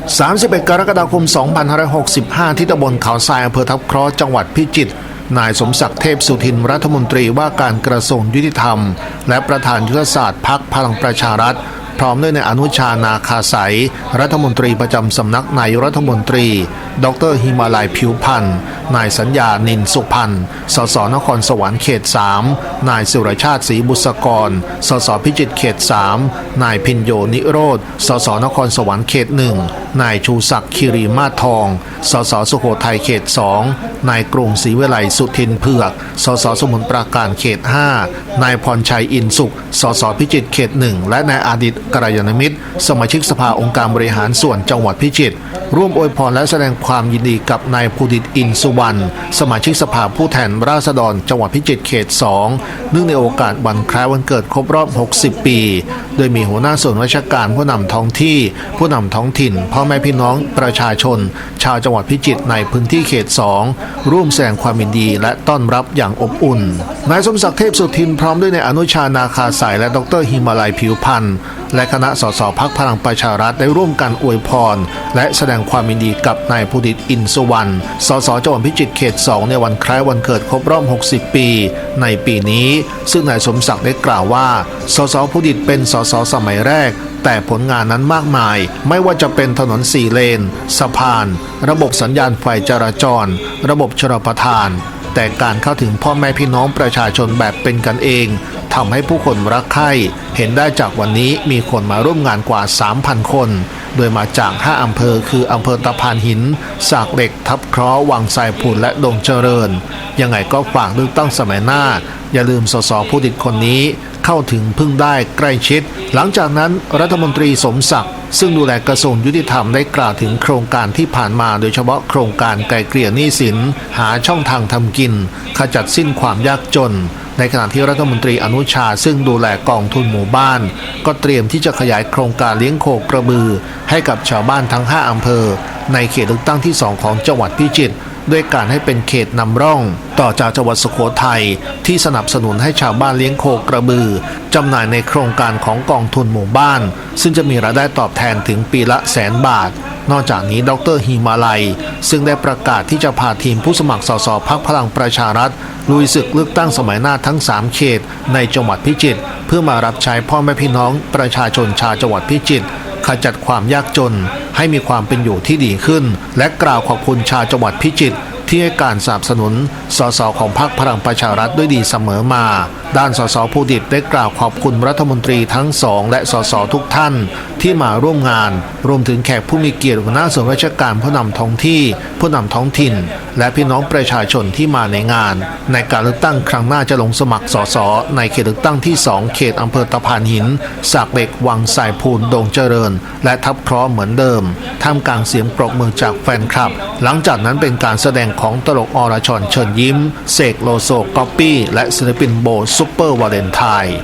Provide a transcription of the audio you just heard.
31 กรกฎาคม 2565 ที่ตำบลเขาทรายอำเภอทับเคราะห์จังหวัดพิจิตร นายสมศักดิ์เทพสุทินรัฐมนตรีว่าการกระทรวงยุติธรรม และประธานยุทธศาสตร์พักพลังประชารัฐ พร้อมด้วยในายอนุชานาคาสายรัฐมนตรีประจำสำนักนายรัฐมนตรีดรฮิมาลายผิวพันธ์ นายสัญญา นินสุพันธ์ สสนครสวรรค์เขต 3 นายสุรชาติศรีบุษกร สสพิจิตรเขต 3 นายพินโยนิโรธ สสนครสวรรค์เขต 1 นายชูศักดิ์คิรีมาทอง สสสุโขทัยเขต 2 นายกรุงศรีวิไลสุทินเผือก สสสมุนปราการเขต 5 นายพรชัยอินสุข สสพิจิตรเขต 1 และนายอาดิตกรยานมิตร สมาชิกสภาองค์การบริหารส่วนจังหวัดพิจิตรร่วมอวยพรและแสดงความยินดีกับนายภูดิตอินสุวรรณสมาชิกสภาผู้แทนราษฎรจังหวัดพิจิตรเขต 2 เนื่องในโอกาสวันคล้ายวันเกิดครบรอบ 60 ปี โดยมีหัวหน้าส่วนราชการผู้นำท้องที่ ผู้นำท้องถิ่น พ่อแม่พี่น้องประชาชน ชาวจังหวัดพิจิตรในพื้นที่เขต 2 ร่วมแสดงความยินดีและต้อนรับอย่างอบอุ่นนายสมศักดิ์เทพสุทินพร้อมด้วยในายอนุชานาคาสายและดรฮิมาลัยผิวพันธ์ และคณะสสพักพลังประชารัฐได้ร่วมกันอวยพร และแสดงความยินดีกับนายภูดิตอินสุวรรณ สสจังหวัดพิจิตรเขต 2 ในวันคล้ายวันเกิดครบรอบ 60 ปี ในปีนี้ ซึ่งนายสมศักดิ์ได้กล่าวว่า สสภูดิตเป็นสสสมัยแรกแต่ผลงานนั้นมากมาย ไม่ว่าจะเป็นถนนสี่เลน สะพาน ระบบสัญญาณไฟจราจร ระบบชลประทาน แต่การเข้าถึงพ่อแม่พี่น้องประชาชนแบบเป็นกันเอง ทำให้ผู้คนรักใคร่เห็นได้จากวันนี้มีคนมาร่วมงานกว่า 3,000 คน โดยมาจาก 5 อำเภอคืออำเภอตะพานหิน สากเหล็ก ทับเคราะห์วังไซผุนและดงเจริญ ยังไงก็ฝากเลือกตั้งสมัยหน้า อย่าลืมสสผู้ดิตคนนี้เข้าถึงพึ่งได้ใกล้ชิด หลังจากนั้นรัฐมนตรีสมศักดิ์ซึ่งดูแลกระทรวงยุติธรรมได้กล่าวถึงโครงการที่ผ่านมาโดยเฉพาะโครงการไกลเกลี่ยหนี้สิน หาช่องทางทำกิน ขจัดสิ้นความยากจน ในขณะที่รัฐมนตรีอนุชาซึ่งดูแลกองทุนหมู่บ้าน ก็เตรียมที่จะขยายโครงการเลี้ยงโคกระบือ ให้กับชาวบ้านทั้ง 5 อำเภอ ในเขตเลือกตั้งที่ 2 ของจังหวัดพิจิตรด้วยการให้เป็นเขตนำร่อง ต่อจากจังหวัดสุโขทัยที่สนับสนุนให้ชาวบ้านเลี้ยงโคกระบือจำหน่ายในโครงการของกองทุนหมู่บ้าน ซึ่งจะมีรายได้ตอบแทนถึงปีละแสนบาท นอกจากนี้ดรฮิมาลัย ซึ่งได้ประกาศที่จะพาทีมผู้สมัครสสพักพลังประชารัฐลุยศึกเลือกตั้งสมัยหน้าทั้ง 3 เขต ในจังหวัดพิจิตรเพื่อมารับใช้พ่อแม่พี่น้องประชาชนชาวจังหวัดพิจิตรขจัดความยากจน ให้มีความเป็นอยู่ที่ดีขึ้น และกล่าวขอบคุณชาวจังหวัดพิจิตรที่ให้การสนับสนุน สสของพรรคพลังประชารัฐด้วยดีเสมอมา ด้านสสผู้ดิตได้กล่าวขอบคุณรัฐมนตรีทั้งสองและสสทุกท่าน ที่มาร่วมงาน รวมถึงแขกผู้มีเกียรติหัวหน้าส่วนราชการผู้นำท้องที่ ผู้นำท้องถิ่น และพี่น้องประชาชนที่มาในงาน ในการเลือกตั้งครั้งหน้าจะลงสมัครสสในเขตเลือกตั้งที่ 2 เขตอำเภอตะพานหินสากเหล็กวังสายพูนดงเจริญ และทับเคราะห์เหมือนเดิมท่ามกลางเสียงปรบมือจากแฟนคลับ หลังจากนั้นเป็นการแสดงของตลกอรชรเชิญยิ้มเสกโลโซก๊อปปี้และศิลปินโบซุปเปอร์วาเลนไทน์